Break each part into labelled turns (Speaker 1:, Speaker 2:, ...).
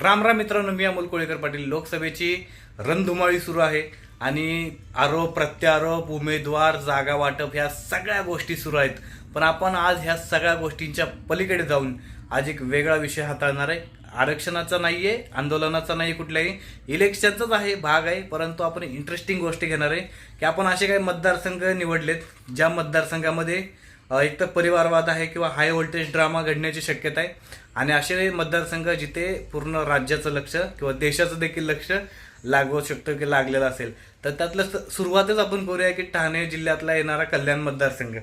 Speaker 1: राम राम मित्रांनो मी अमोल कोळेकर पाटील. लोकसभेची रणधुमाळी सुरू आहे आणि आरोप प्रत्यारोप उमेदवार जागा वाटप ह्या सगळ्या गोष्टी सुरू आहेत. पण आपण आज ह्या सगळ्या गोष्टींच्या पलीकडे जाऊन आज एक वेगळा विषय हाताळणार आहे. आरक्षणाचा नाही आहे आंदोलनाचा नाही कुठल्याही. इलेक्शनचाच आहे भाग आहे परंतु आपण इंटरेस्टिंग गोष्टी घेणार आहे. की आपण असे काही मतदारसंघ निवडलेत ज्या मतदारसंघामध्ये एक तर परिवारवाद आहे किंवा हाय व्होल्टेज ड्रामा घडण्याची शक्यता आहे. आणि असे मतदारसंघ जिथे पूर्ण राज्याचं लक्ष किंवा देशाचं देखील लक्ष लागू शकतो की लागलेलं असेल. तर त्यातलं स- सुरुवातच आपण करूया की ठाणे जिल्ह्यातला येणारा कल्याण मतदारसंघ.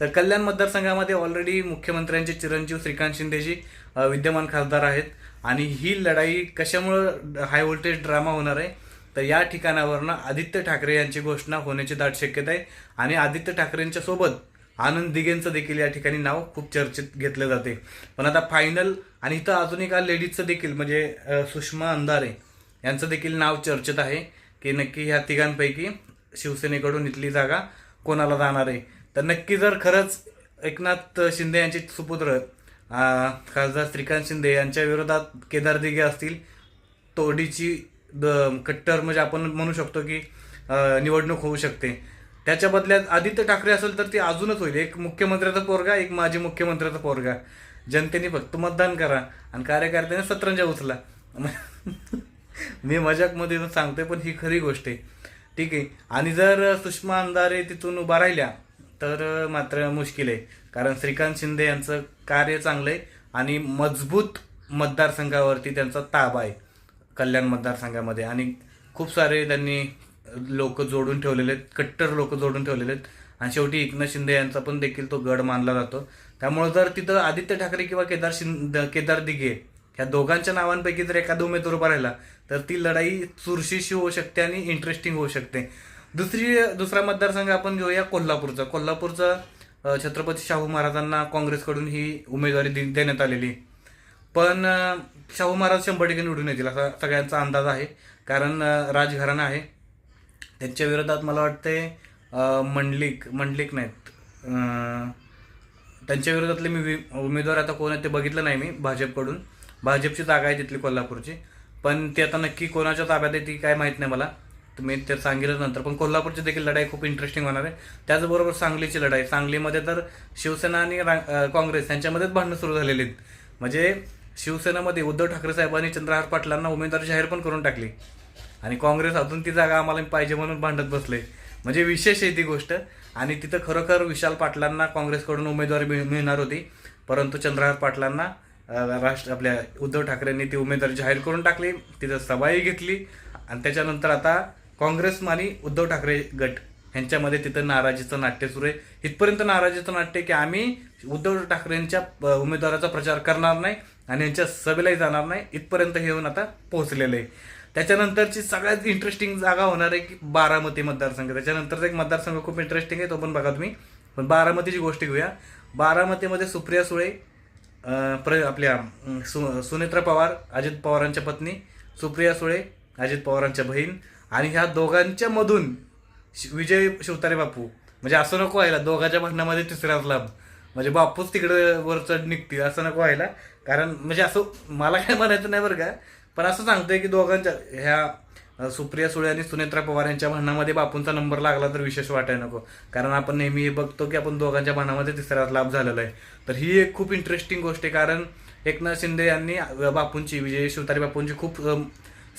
Speaker 1: तर कल्याण मतदारसंघामध्ये ऑलरेडी मुख्यमंत्र्यांचे चिरंजीव श्रीकांत शिंदेजी विद्यमान खासदार आहेत. आणि ही लढाई कशामुळं हाय व्होल्टेज ड्रामा होणार आहे? तर या ठिकाणावरनं आदित्य ठाकरे यांची घोषणा होण्याची दाट शक्यता आहे. आणि आदित्य ठाकरेंच्या सोबत आनंद दिघेंचं देखील या ठिकाणी नाव खूप चर्चेत घेतलं जाते. पण आता फायनल आणि इथं अजून एका लेडीजचं देखील म्हणजे सुषमा अंधारे यांचं देखील नाव चर्चेत आहे की नक्की ह्या तिघांपैकी शिवसेनेकडून इथली जागा कोणाला जाणार आहे? तर नक्की जर खरंच एकनाथ शिंदे यांचे सुपुत्र खासदार श्रीकांत शिंदे यांच्या विरोधात केदार दिघे असतील तोडीची द कट्टर म्हणजे आपण म्हणू शकतो की निवडणूक होऊ शकते. त्याच्या बदल्यात आदित्य ठाकरे असेल तर ते अजूनच होईल. एक मुख्यमंत्र्याचा पोरगा एक माजी मुख्यमंत्र्याचा पोरगा. जनतेने फक्त मतदान करा आणि कार्यकर्त्याने सतरंजा उचला. मी मजाकमध्ये सांगतोय पण ही खरी गोष्ट आहे. ठीक आहे. आणि जर सुषमा अंधारे तिथून उभा राहिल्या तर मात्र मुश्किल आहे. कारण श्रीकांत शिंदे यांचं कार्य चांगलं आहे आणि मजबूत मतदारसंघावरती त्यांचा ताबा आहे. कल्याण मतदारसंघामध्ये. आणि खूप सारे त्यांनी लोक जोडून ठेवलेले आहेत कट्टर लोक जोडून ठेवलेले आहेत. आणि शेवटी एकनाथ शिंदे यांचा पण देखील तो गड मानला जातो. त्यामुळे जर तिथं आदित्य ठाकरे किंवा केदार शिंदे केदार दिघे ह्या दोघांच्या नावांपैकी जर एखादा उमेदवार उभा राहिला तर ती लढाई चुरशीशी होऊ शकते आणि इंटरेस्टिंग होऊ शकते. दुसरी दुसरा मतदारसंघ आपण घेऊया कोल्हापूरचा. कोल्हापूरचा छत्रपती शाहू महाराजांना काँग्रेसकडून ही उमेदवारी दे- देण्यात आलेली. पण शाहू महाराज शंभर टक्के निवडून येतील असा सगळ्यांचा अंदाज आहे. कारण राजघराणा आहे. त्यांच्या विरोधात मला वाटते मंडलिक मंडलिक नाहीत. त्यांच्या विरोधातले मी वि- उमेदवार आता कोण आहेत ते बघितलं नाही मी भाजपकडून. भाजपची जागा आहे तिथली कोल्हापूरची. पण ते आता नक्की कोणाच्या ताब्यात आहे ती काय माहीत नाही मला. तुम्ही ते सांगितलं नंतर. पण कोल्हापूरची देखील लढाई खूप इंटरेस्टिंग होणार आहे. त्याचबरोबर सांगलीची लढाई. सांगलीमध्ये तर शिवसेना आणि रा- काँग्रेस यांच्यामध्येच भांडणं सुरू झालेली आहेत. म्हणजे शिवसेनेमध्ये उद्धव ठाकरे साहेबांनी चंद्रहार पाटलांना उमेदवार जाहीर पण करून टाकली. आणि काँग्रेस अजून ती जागा आम्हाला पाहिजे म्हणून भांडत बसले. म्हणजे विशेष आहे ती गोष्ट. आणि तिथं खरोखर विशाल पाटलांना काँग्रेसकडून उमेदवारी मिळ- मिळणार होती. परंतु चंद्रहार पाटलांना राष्ट्र आपल्या उद्धव ठाकरेंनी ती उमेदवारी जाहीर करून टाकली. तिथं सभाही घेतली. आणि त्याच्यानंतर आता काँग्रेस आणि उद्धव ठाकरे गट ह्यांच्यामध्ये तिथं नाराजीचं नाट्य सुरू आहे. इथपर्यंत नाराजीचं नाट्य की आम्ही उद्धव ठाकरेंच्या उमेदवाराचा प्रचार करणार नाही आणि यांच्या सभेलाही जाणार नाही. इथपर्यंत हे येऊन आता पोहोचलेलं आहे. त्याच्यानंतरची सगळ्यात इंटरेस्टिंग जागा होणार आहे की बारामती मतदारसंघ. त्याच्यानंतरचा एक मतदारसंघ खूप इंटरेस्टिंग आहे तो पण बघा तुम्ही. पण बारामतीची गोष्ट घेऊया. बारामतीमध्ये सुप्रिया सुळे प्र आपल्या सु सुनेत्रा पवार अजित पवारांच्या पत्नी सुप्रिया सुळे अजित पवारांच्या बहीण आणि ह्या दोघांच्या मधून शि- विजय शिवतारे बापू. म्हणजे असं नको व्हायला दोघांच्या भांडणामध्ये तिसराच लाभ म्हणजे बापूच तिकडे वर चढ निघतील असं नको व्हायला. कारण म्हणजे असं मला काय म्हणायचं नाही बरं का पण असं सांगतोय की दोघांच्या ह्या सुप्रिया सुळे आणि सुनेत्रा पवार यांच्या भांडणामध्ये बापूंचा नंबर लागला तर विशेष वाटायला नको. कारण आपण नेहमी हे बघतो की आपण दोघांच्या भांडणामध्ये तिसरा लाभ झालेला आहे. तर ही एक खूप इंटरेस्टिंग गोष्ट आहे. कारण एकनाथ शिंदे यांनी बापूंची विजय शिवतारी बापूंची खूप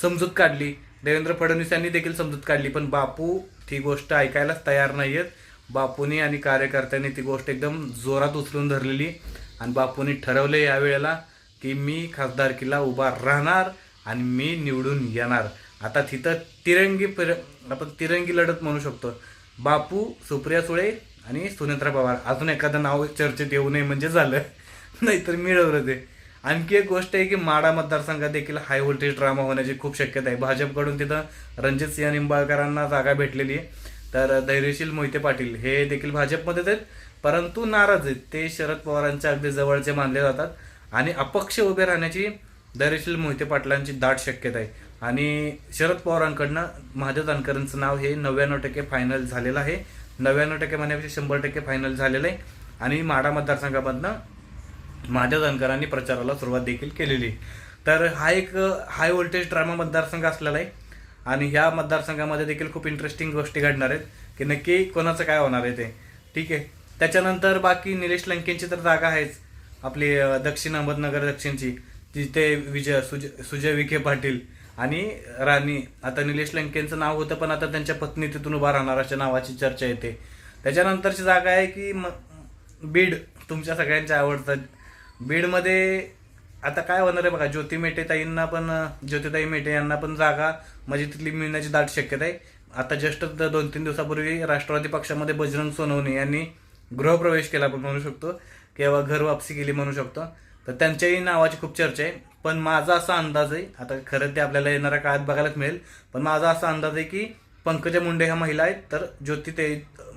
Speaker 1: समजूत काढली. देवेंद्र फडणवीस यांनी देखील समजूत काढली. पण बापू ती गोष्ट ऐकायलाच तयार नाही आहेत बापूने आणि कार्यकर्त्यांनी ती गोष्ट एकदम जोरात उचलून धरलेली. आणि बापूंनी ठरवले यावेळेला की मी खासदारकीला उभा राहणार. आणि मी निवडून येणार. आता तिथं तिरंगी पर आपण तिरंगी लढत म्हणू शकतो. बापू सुप्रिया सुळे आणि सुनेत्रा पवार. अजून एखादं नाव चर्चेत येऊ नये म्हणजे झालं. नाहीतर मिळवलं ते आणखी एक गोष्ट आहे की माडा मतदारसंघात देखील हाय व्होल्टेज ड्रामा होण्याची खूप शक्यता आहे. भाजपकडून तिथं रणजित सिंह निंबाळकरांना जागा भेटलेली आहे. तर धैर्यशील मोहिते पाटील हे देखील भाजपमध्येच आहेत. परंतु नाराज आहेत. ते शरद पवारांच्या अगदी जवळचे मानले जातात. आणि अपक्ष उभे राहण्याची धैर्यशील मोहिते पाटलांची दाट शक्यता आहे. आणि शरद पवारांकडनं महादेव जानकरांचं नाव हे नव्याण्णव टक्के फायनल झालेलं आहे. नव्याण्णव टक्के म्हणण्यापेक्षा शंभर टक्के फायनल झालेलं आहे. आणि माडा मतदारसंघामधनं महादेव जानकरांनी प्रचाराला सुरुवात देखील केलेली तर हा एक हाय व्होल्टेज ड्रामा मतदारसंघ असलेला आहे. आणि ह्या मतदारसंघामध्ये देखील खूप इंटरेस्टिंग गोष्टी घडणार आहेत. की नक्की कोणाचं काय होणार आहे ते. ठीक आहे. त्याच्यानंतर बाकी निलेश लंकेंची तर जागा आहेच. आपली दक्षिण अहमदनगर दक्षिणची. तिथे विजय सुजय सुजय विखे पाटील आणि राणी. आता निलेश लंकेंचं नाव होतं पण आता त्यांच्या पत्नी तिथून उभा राहणार अशा नावाची चर्चा येते. त्याच्यानंतरची जागा आहे की म बीड तुमच्या सगळ्यांच्या आवडतात बीडमध्ये आता काय होणार आहे बघा ज्योती मेटे ताईंना पण ज्योतिताई मेटे यांना पण जागा म्हणजे तिथली मिळण्याची दाट शक्यता आहे. आता जस्ट दोन तीन दिवसापूर्वी राष्ट्रवादी पक्षामध्ये बजरंग सोनवणे यांनी गृहप्रवेश केला आपण म्हणू शकतो किंवा घर वापसी केली म्हणू शकतो. तर त्यांच्याही नावाची खूप चर्चा आहे. पण माझा असा अंदाज आहे आता खरं ते आपल्याला येणाऱ्या काळात बघायलाच मिळेल पण माझा असा अंदाज आहे की पंकजा मुंडे ह्या महिला आहेत तर ज्योती ते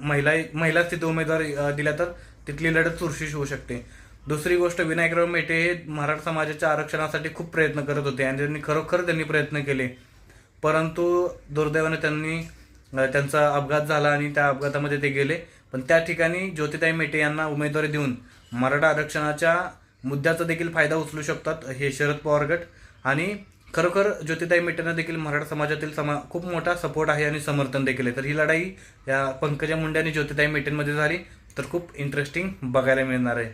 Speaker 1: महिला महिलाच तिथे उमेदवार दिल्या तर तिथली लढत चुरशीश होऊ शकते. दुसरी गोष्ट विनायकराव मेटे हे मराठा समाजाच्या आरक्षणासाठी खूप प्रयत्न करत होते आणि त्यांनी खरोखर त्यांनी प्रयत्न केले. परंतु दुर्दैवाने त्यांनी त्यांचा अपघात झाला आणि त्या अपघातामध्ये ते गेले. पण त्या ठिकाणी ज्योतिताई मेटे यांना उमेदवारी देऊन मराठा आरक्षणाच्या मुद्द्याचा देखील फायदा उचलू शकतात. हे शरद पवार गट आणि खरोखर ज्योतिताई मेटेंना देखील मराठा समाजातील समा खूप मोठा सपोर्ट आहे आणि समर्थन देखील आहे. तर ही लढाई या पंकजा मुंडे आणि ज्योतिताई मेटेंमध्ये झाली तर खूप इंटरेस्टिंग बघायला मिळणार आहे.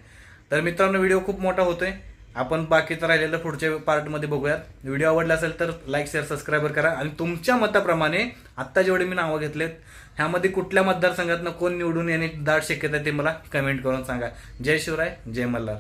Speaker 1: तर मित्रांनो व्हिडिओ खूप मोठा होतोय. आपण बाकीचं राहिलेलं पुढच्या पार्टमध्ये बघूयात. व्हिडिओ आवडला असेल तर लाईक शेअर सबस्क्राईबर करा आणि तुमच्या मताप्रमाणे आत्ता जेवढे मी नावं घेतलेत ह्यामध्ये कुठल्या मतदारसंघातनं कोण निवडून येणे दाट शक्यता आहे ते मला कमेंट करून सांगा. जय शिवराय जय मल्हार.